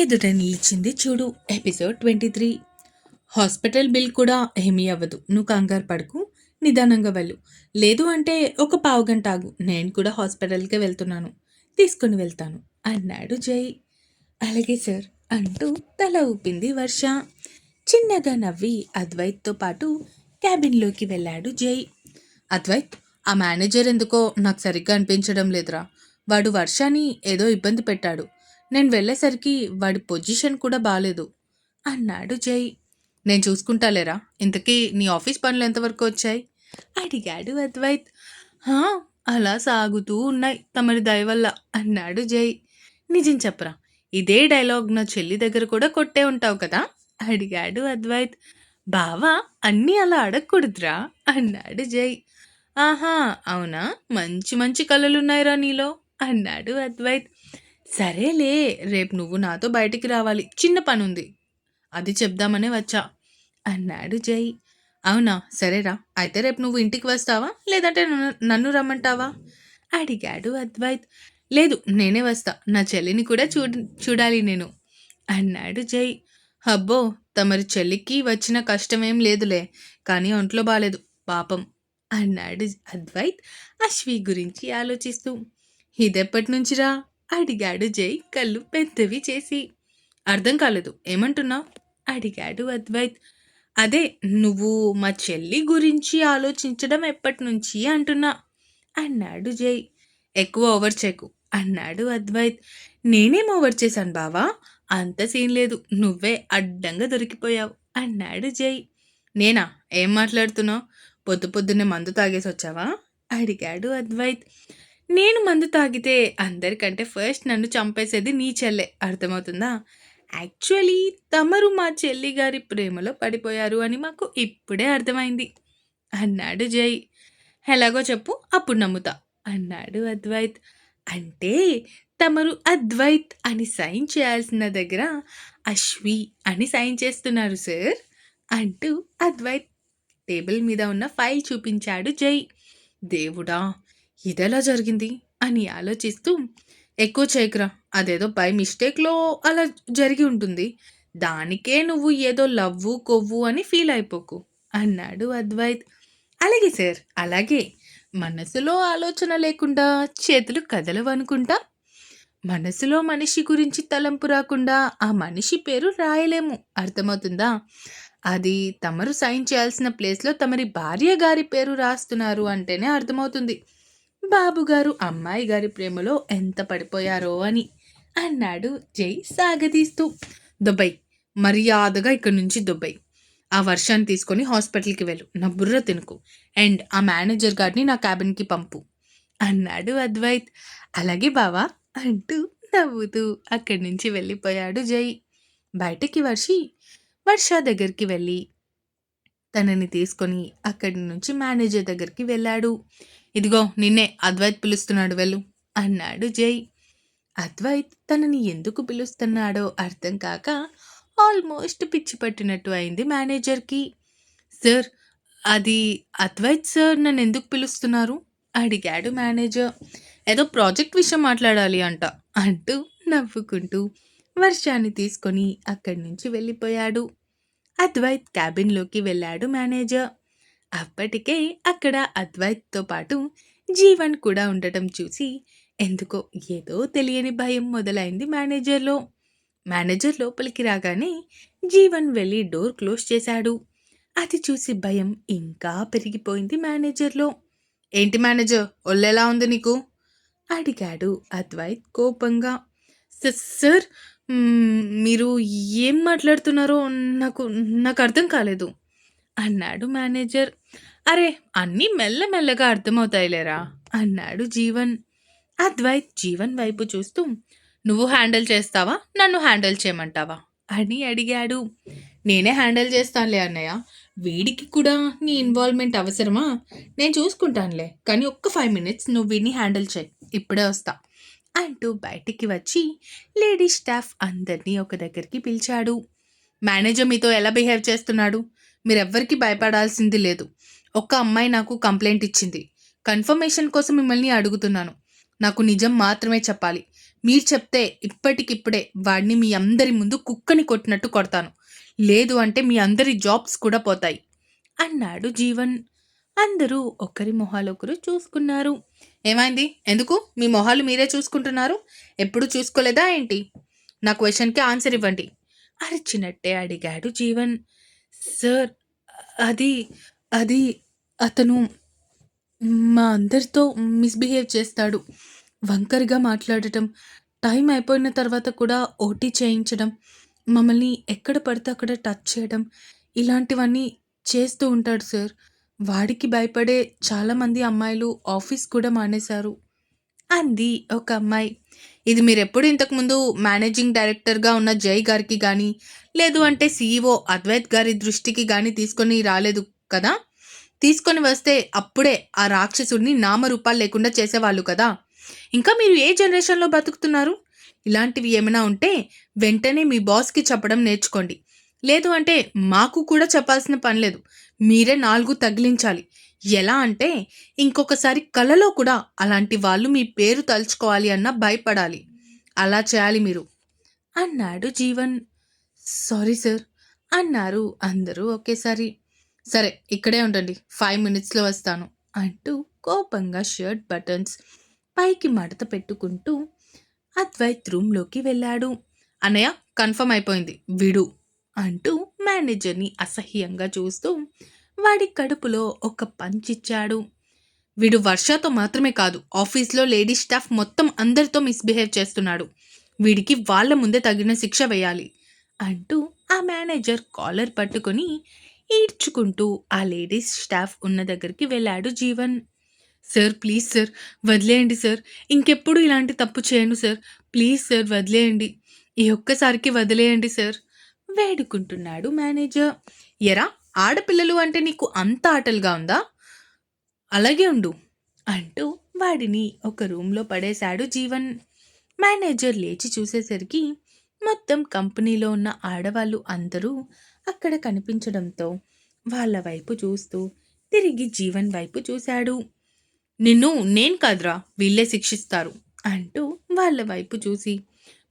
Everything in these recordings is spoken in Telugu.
ఎదుట నిలిచింది చూడు. Episode twenty three hospital bill కూడా ఏమీ అవ్వదు. నువ్వు కంగారు పడుకు నిదానంగా వెళ్ళు. లేదు అంటే ఒక పావు గంట ఆగు. నేను కూడా హాస్పిటల్కే వెళ్తున్నాను. తీసుకుని వెళ్తాను. అన్నాడు జై. అలాగే సార్ అంటూ తల ఊపింది వర్ష. చిన్నగా నవ్వి అద్వైత్తో పాటు క్యాబిన్లోకి వెళ్ళాడు జై. అద్వైత్ ఆ మేనేజర్ ఎందుకో నాకు సరిగ్గా అనిపించడం లేదురా. వాడు వర్షాని ఏదో ఇబ్బంది పెట్టాడు. నేను వెళ్ళేసరికి వాడి పొజిషన్ కూడా బాగాలేదు అన్నాడు జై. నేను చూసుకుంటాలేరా? ఇంతకీ నీ ఆఫీస్ పనులు ఎంతవరకు వచ్చాయి? అడిగాడు అద్వైత్. "హా, అలా సాగుతూ ఉన్నాయి తమరి దయవల్ల అన్నాడు జై. నిజం చెప్పరా ఇదే డైలాగ్ నా చెల్లి దగ్గర కూడా కొట్టే ఉంటావు కదా? అడిగాడు అద్వైత్. బావా అన్నీ అలా అడగకూడదురా అన్నాడు జై. ఆహా అవునా? మంచి మంచి కళలున్నాయిరా నీలో అన్నాడు అద్వైత్. సరేలే రేపు నువ్వు నాతో బయటికి రావాలి. చిన్న పని ఉంది అది చెప్దామనే వచ్చా. అన్నాడు జై. అవునా? సరేరా. అయితే రేపు నువ్వు ఇంటికి వస్తావా? లేదంటే నన్ను- నన్ను రమ్మంటావా? అడిగాడు అద్వైత్. లేదు నేనే వస్తా. నా చెల్లిని కూడా చూ చూడాలి నేను. అన్నాడు జై. అబ్బో తమరి చెల్లికి వచ్చిన కష్టమేం లేదులే. కానీ ఒంట్లో బాలేదు. పాపం. అన్నాడు అద్వైత్ అశ్వి గురించి ఆలోచిస్తూ. ఇదెప్పటి నుంచిరా? అడిగాడు జై కళ్ళు పెద్దవి చేసి. అర్థం కాలేదు. ఏమంటున్నావు? అడిగాడు అద్వైత్. అదే నువ్వు మా చెల్లి గురించి ఆలోచించడం ఎప్పటి నుంచి అంటున్నా? అన్నాడు జై. ఎక్కువ ఓవర్ చెకు అన్నాడు అద్వైత్. నేనేం ఓవర్ చేశాను బావా? అంత సీన్ లేదు నువ్వే అడ్డంగా దొరికిపోయావు అన్నాడు జై. నేనా? ఏం మాట్లాడుతున్నావు? పొద్దు పొద్దున్నే మందు తాగేసి వచ్చావా అడిగాడు అద్వైత్. నేను మందు తాగితే అందరికంటే ఫస్ట్ నన్ను చంపేసేది నీ చెల్లె. అర్థమవుతుందా? యాక్చువల్లీ తమరు మా చెల్లి గారి ప్రేమలో పడిపోయారు అని మాకు ఇప్పుడే అర్థమైంది. అన్నాడు జై. ఎలాగో చెప్పు అప్పుడు నమ్ముతా అన్నాడు అద్వైత్. అంటే తమరు అద్వైత్ అని సైన్ చేయాల్సిన దగ్గర అశ్వి అని సైన్ చేస్తున్నారు సార్ అంటూ అద్వైత్ టేబుల్ మీద ఉన్న ఫైల్ చూపించాడు జై. దేవుడా ఇదెలా జరిగింది? అని ఆలోచిస్తూ ఎక్కువ చేయకురా. అదేదో బై మిస్టేక్లో అలా జరిగి ఉంటుంది. దానికే నువ్వు ఏదో లవ్వు కొవ్వు అని ఫీల్ అయిపోకు అన్నాడు అద్వైత్. అలాగే సార్. అలాగే. మనసులో ఆలోచన లేకుండా చేతులు కదలవనుకుంటా? మనసులో మనిషి గురించి తలంపు రాకుండా ఆ మనిషి పేరు రాయలేము. అర్థమవుతుందా? అది తమరు సైన్ చేయాల్సిన ప్లేస్లో తమరి భార్య గారి పేరు రాస్తున్నారు అంటేనే అర్థమవుతుంది. బాబుగారు అమ్మాయి గారి ప్రేమలో ఎంత పడిపోయారో అని అన్నాడు జై సాగదీస్తూ. దుబాయ్ మర్యాదగా ఇక్కడి నుంచి దుబాయ్ ఆ వర్షాన్ని తీసుకొని హాస్పిటల్కి వెళ్ళు నా బుర్ర తినుకు. అండ్ ఆ మేనేజర్ గారిని నా క్యాబిన్కి పంపు అన్నాడు అద్వైత్. అలాగే బావా అంటూ నవ్వుతూ అక్కడి నుంచి వెళ్ళిపోయాడు జై. బయటికి వర్షి వర్ష దగ్గరికి వెళ్ళి తనని తీసుకొని అక్కడి నుంచి మేనేజర్ దగ్గరికి వెళ్ళాడు. ఇదిగో నిన్నే అద్వైత్ పిలుస్తున్నాడు వెళ్ళు అన్నాడు జై. అద్వైత్ తనని ఎందుకు పిలుస్తున్నాడో అర్థం కాక ఆల్మోస్ట్ పిచ్చి పట్టినట్టు అయింది మేనేజర్కి. సార్ అది అద్వైత్ సార్ నన్ను ఎందుకు పిలుస్తున్నారు? అడిగాడు మేనేజర్. ఏదో ప్రాజెక్ట్ విషయం మాట్లాడాలి అంట అంటూ నవ్వుకుంటూ వర్షాన్ని తీసుకొని అక్కడి నుంచి వెళ్ళిపోయాడు. అద్వైత్ క్యాబిన్లోకి వెళ్ళాడు మేనేజర్. అప్పటికే అక్కడ అద్వైత్తో పాటు జీవన్ కూడా ఉండటం చూసి ఎందుకో ఏదో తెలియని భయం మొదలైంది మేనేజర్లో. మేనేజర్ లోపలికి రాగానే జీవన్ వెళ్ళి డోర్ క్లోజ్ చేశాడు. అది చూసి భయం ఇంకా పెరిగిపోయింది మేనేజర్లో. ఏంటి మేనేజర్ ఒళ్ళెలా ఉంది నీకు? అడిగాడు అద్వైత్ కోపంగా. సార్ మీరు ఏం మాట్లాడుతున్నారో నాకు నాకు అర్థం కాలేదు. అన్నాడు మేనేజర్. అరే అన్నీ మెల్లమెల్లగా అర్థమవుతాయిలేరా అన్నాడు జీవన్. అద్వైత్ జీవన్ వైపు చూస్తూ నువ్వు హ్యాండిల్ చేస్తావా? నన్ను హ్యాండిల్ చేయమంటావా? అని అడిగాడు. నేనే హ్యాండిల్ చేస్తానులే అన్నయ్య. వీడికి కూడా నీ ఇన్వాల్వ్మెంట్ అవసరమా? నేను చూసుకుంటానులే కానీ ఒక్క ఫైవ్ మినిట్స్ నువ్వు వీడిని హ్యాండిల్ చేయి. ఇప్పుడే వస్తా. అంటూ బయటికి వచ్చి లేడీ స్టాఫ్ అందరినీ ఒక దగ్గరికి పిలిచాడు. మేనేజర్ మీతో ఎలా బిహేవ్ చేస్తున్నాడు? మీరెవ్వరికీ భయపడాల్సింది లేదు. ఒక్క అమ్మాయి నాకు కంప్లైంట్ ఇచ్చింది. కన్ఫర్మేషన్ కోసం మిమ్మల్ని అడుగుతున్నాను. నాకు నిజం మాత్రమే చెప్పాలి. మీరు చెప్తే ఇప్పటికిప్పుడే వాడిని మీ అందరి ముందు కుక్కని కొట్టినట్టు కొడతాను. లేదు అంటే మీ అందరి జాబ్స్ కూడా పోతాయి. అన్నాడు జీవన్. అందరూ ఒకరి మొహాలొకరు చూసుకున్నారు. ఏమైంది? ఎందుకు? మీ మొహాలు మీరే చూసుకుంటున్నారు? ఎప్పుడు చూసుకోలేదా ఏంటి? నా క్వశ్చన్కి ఆన్సర్ ఇవ్వండి. అరిచినట్టే అడిగాడు జీవన్. సార్ అది అది అతను మా అందరితో మిస్బిహేవ్ చేస్తాడు. వంకరగా మాట్లాడటం టైం అయిపోయిన తర్వాత కూడా ఓటీ చేయించడం మమ్మల్ని ఎక్కడ పడితే అక్కడ టచ్ చేయడం ఇలాంటివన్నీ చేస్తూ ఉంటాడు సార్. వాడికి భయపడే చాలామంది అమ్మాయిలు ఆఫీస్ కూడా మానేశారు. అంది ఒక అమ్మాయి. ఇది మీరు ఎప్పుడు ఇంతకుముందు మేనేజింగ్ డైరెక్టర్గా ఉన్న జై గారికి కానీ లేదు అంటే సీఈఓ అద్వైత్ గారి దృష్టికి కానీ తీసుకొని రాలేదు కదా? తీసుకొని వస్తే అప్పుడే ఆ రాక్షసుడిని నామరూపాలు లేకుండా చేసేవాళ్ళు కదా? ఇంకా మీరు ఏ జనరేషన్లో బతుకుతున్నారు? ఇలాంటివి ఏమైనా ఉంటే వెంటనే మీ బాస్కి చెప్పడం నేర్చుకోండి. లేదు అంటే మాకు కూడా చెప్పాల్సిన పని లేదు. మీరే నాలుగు తగిలించాలి. ఎలా అంటే ఇంకొకసారి కలలో కూడా అలాంటి వాళ్ళు మీ పేరు తలుచుకోవాలి అన్న భయపడాలి. అలా చేయాలి మీరు. అన్నాడు జీవన్. సారీ సార్ అన్నారు అందరూ ఒకేసారి. సరే ఇక్కడే ఉండండి ఫైవ్ మినిట్స్లో వస్తాను అంటూ కోపంగా షర్ట్ బటన్స్ పైకి మడత పెట్టుకుంటూ అద్వైత్ రూమ్లోకి వెళ్ళాడు. అన్నయ్య కన్ఫర్మ్ అయిపోయింది విడు అంటూ మేనేజర్ని అసహ్యంగా చూస్తూ వాడి కడుపులో ఒక పంచిచ్చాడు వీడు వర్షతో మాత్రమే కాదు ఆఫీస్లో లేడీ స్టాఫ్ మొత్తం అందరితో మిస్బిహేవ్ చేస్తున్నాడు. వీడికి వాళ్ళ ముందే తగిన శిక్ష వేయాలి అంటూ ఆ మేనేజర్ కాలర్ పట్టుకొని ఈడ్చుకుంటూ ఆ లేడీస్ స్టాఫ్ ఉన్న దగ్గరికి వెళ్ళాడు జీవన్. సార్ ప్లీజ్ సార్ వదిలేయండి సార్. ఇంకెప్పుడు ఇలాంటి తప్పు చేయను సార్. ప్లీజ్ సార్ వదిలేయండి. ఈ ఒక్కసారికి వదిలేయండి సార్. వేడుకుంటున్నాడు మేనేజర్. ఎరా ఆడపిల్లలు అంటే నీకు అంత ఆటలుగా ఉందా? అలాగే ఉండు అంటూ వాడిని ఒక రూమ్లో పడేశాడు జీవన్. మేనేజర్ లేచి చూసేసరికి మొత్తం కంపెనీలో ఉన్న ఆడవాళ్ళు అందరూ అక్కడ కనిపించడంతో వాళ్ళ వైపు చూస్తూ తిరిగి జీవన్ వైపు చూశాడు. నిన్ను నేను కాదురా వీళ్ళే శిక్షిస్తారు అంటూ వాళ్ళ వైపు చూసి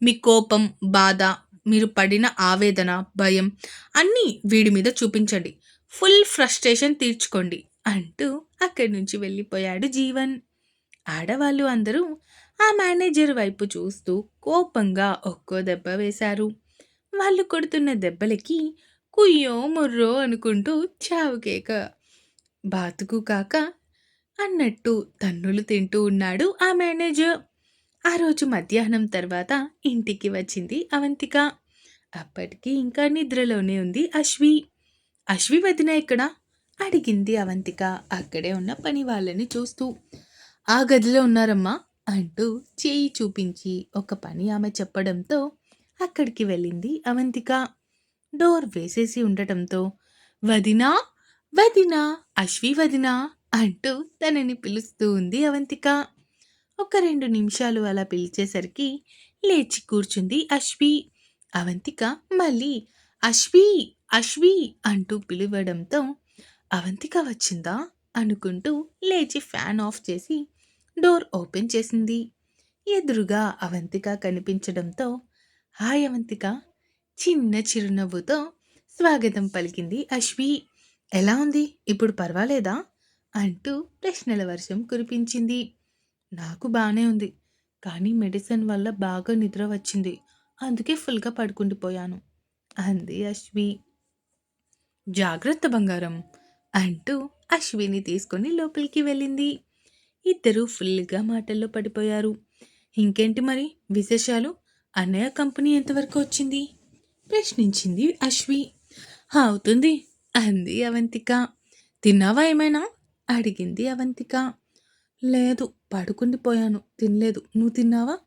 మీ కోపం బాధ మీరు పడిన ఆవేదన భయం అన్నీ వీడి మీద చూపించండి. ఫుల్ ఫ్రస్ట్రేషన్ తీర్చుకోండి అంటూ అక్కడి నుంచి వెళ్ళిపోయాడు జీవన్. ఆడవాళ్ళు అందరూ ఆ మేనేజర్ వైపు చూస్తూ కోపంగా ఒక్కో దెబ్బ వేశారు. వాళ్ళు కొడుతున్న దెబ్బలకి కుయ్యో ముర్రో అనుకుంటూ చావుకేక బాతుకు కాక అన్నట్టు తన్నులు తింటూ ఉన్నాడు ఆ మేనేజర్. ఆ రోజు మధ్యాహ్నం తర్వాత ఇంటికి వచ్చింది అవంతిక. అప్పటికి ఇంకా నిద్రలోనే ఉంది అశ్వి. అశ్వి వదిన ఎక్కడ? అడిగింది అవంతిక. అక్కడే ఉన్న పని వాళ్ళని చూస్తూ. ఆ గదిలో ఉన్నారమ్మా అంటూ చేయి చూపించి ఒక పని ఆమె చెప్పడంతో అక్కడికి వెళ్ళింది అవంతిక. డోర్ వేసేసి ఉండటంతో వదినా? వదినా? అశ్వి వదినా? అంటూ తనని పిలుస్తూ ఉంది అవంతిక. ఒక రెండు నిమిషాలు అలా పిలిచేసరికి లేచి కూర్చుంది అశ్వి. అవంతిక మళ్ళీ అశ్వి అశ్వి అంటూ పిలవడంతో అవంతిక వచ్చిందా? అనుకుంటూ లేచి ఫ్యాన్ ఆఫ్ చేసి డోర్ ఓపెన్ చేసింది. ఎదురుగా అవంతిక కనిపించడంతో హాయ్ అవంతిక చిన్న చిరునవ్వుతో స్వాగతం పలికింది అశ్వి. ఎలా ఉంది? ఇప్పుడు పర్వాలేదా? అంటూ ప్రశ్నల వర్షం కురిపించింది. నాకు బాగానే ఉంది. కానీ మెడిసిన్ వల్ల బాగా నిద్ర వచ్చింది. అందుకే ఫుల్గా పడుకుండిపోయాను అంది అశ్వి. జాగ్రత్త బంగారం అంటూ అశ్విని తీసుకొని లోపలికి వెళ్ళింది. ఇద్దరూ ఫుల్గా మాటల్లో పడిపోయారు. ఇంకేంటి మరి విశేషాలు? అన్నయ్య కంపెనీ ఎంతవరకు వచ్చింది? ప్రశ్నించింది అశ్వి. అవుతుంది అంది అవంతిక. తిన్నావా ఏమైనా? అడిగింది అవంతిక. లేదు పడుకుండిపోయాను తినలేదు. నువ్వు తిన్నావా?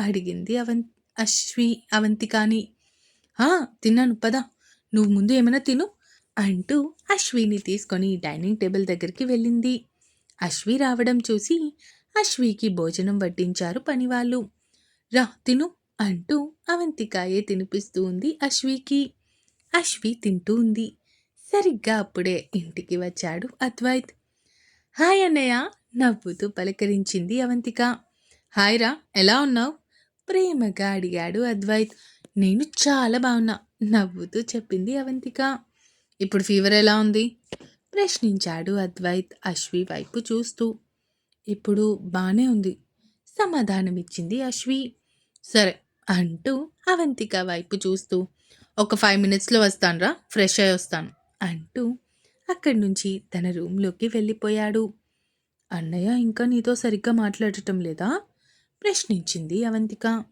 అడిగింది అవం అశ్వి అవంతికాని. తిన్నాను. పద. నువ్వు ముందు ఏమైనా తిను. అంటూ అశ్విని తీసుకొని డైనింగ్ టేబుల్ దగ్గరికి వెళ్ళింది. అశ్వి రావడం చూసి అశ్వికి భోజనం వడ్డించారు పనివాళ్ళు. రా తిను అంటూ అవంతికాయే తినిపిస్తూ ఉంది అశ్వికి. అశ్వి తింటూ ఉంది. సరిగ్గా అప్పుడే ఇంటికి వచ్చాడు అద్వైత్. హాయ్ అన్నయ్య. నవ్వుతూ పలకరించింది అవంతిక. హాయ్ రా ఎలా ఉన్నావు? ప్రేమగా అడిగాడు అద్వైత్. నేను చాలా బాగున్నా నవ్వుతూ చెప్పింది అవంతిక. ఇప్పుడు ఫీవర్ ఎలా ఉంది? ప్రశ్నించాడు అద్వైత్ అశ్వి వైపు చూస్తూ. ఇప్పుడు బాగానే ఉంది సమాధానమిచ్చింది అశ్వి. సరే అంటూ అవంతిక వైపు చూస్తూ. ఒక ఫైవ్ మినిట్స్లో వస్తానురా ఫ్రెష్ అయి వస్తాను అంటూ అక్కడి నుంచి తన రూమ్లోకి వెళ్ళిపోయాడు. అన్నయ్య ఇంకా నీతో సరిగ్గా మాట్లాడటం లేదా? ప్రశ్నించింది అవంతిక.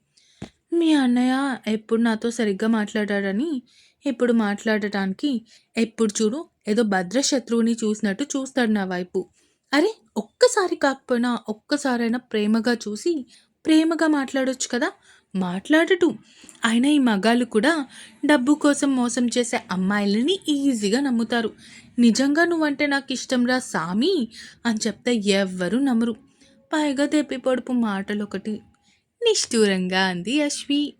మీ అన్నయ్య ఎప్పుడు నాతో సరిగ్గా మాట్లాడాడని ఇప్పుడు మాట్లాడటానికి ఎప్పుడు చూడు ఏదో భద్రశత్రువుని చూసినట్టు చూస్తాడు నా వైపు. అరే ఒక్కసారి కాకపోయినా ఒక్కసారైనా ప్రేమగా చూసి ప్రేమగా మాట్లాడొచ్చు కదా? మాట్లాడటు. అయినా ఈ మగాళ్ళు కూడా డబ్బు కోసం మోసం చేసే అమ్మాయిలని ఈజీగా నమ్ముతారు. నిజంగా నువ్వంటే నాకు ఇష్టంరా సామి అని చెప్తే ఎవ్వరూ నమ్మరు. పైగా తెప్పి పొడుపు మాటలు ఒకటి నిష్ఠూరంగా అంది అశ్వి.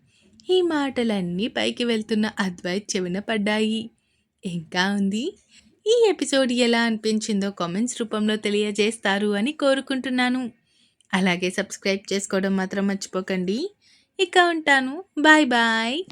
ఈ మాటలన్నీ పైకి వెళ్తున్న అద్వైత్ చెవిన పడ్డాయి. ఇంకా ఉంది ఈ ఎపిసోడ్ ఎలా అనిపించిందో కామెంట్స్ రూపంలో తెలియజేస్తారు అని కోరుకుంటున్నాను. అలాగే సబ్స్క్రైబ్ చేసుకోవడం మాత్రం మర్చిపోకండి. ఇక ఉంటాను. Bye bye.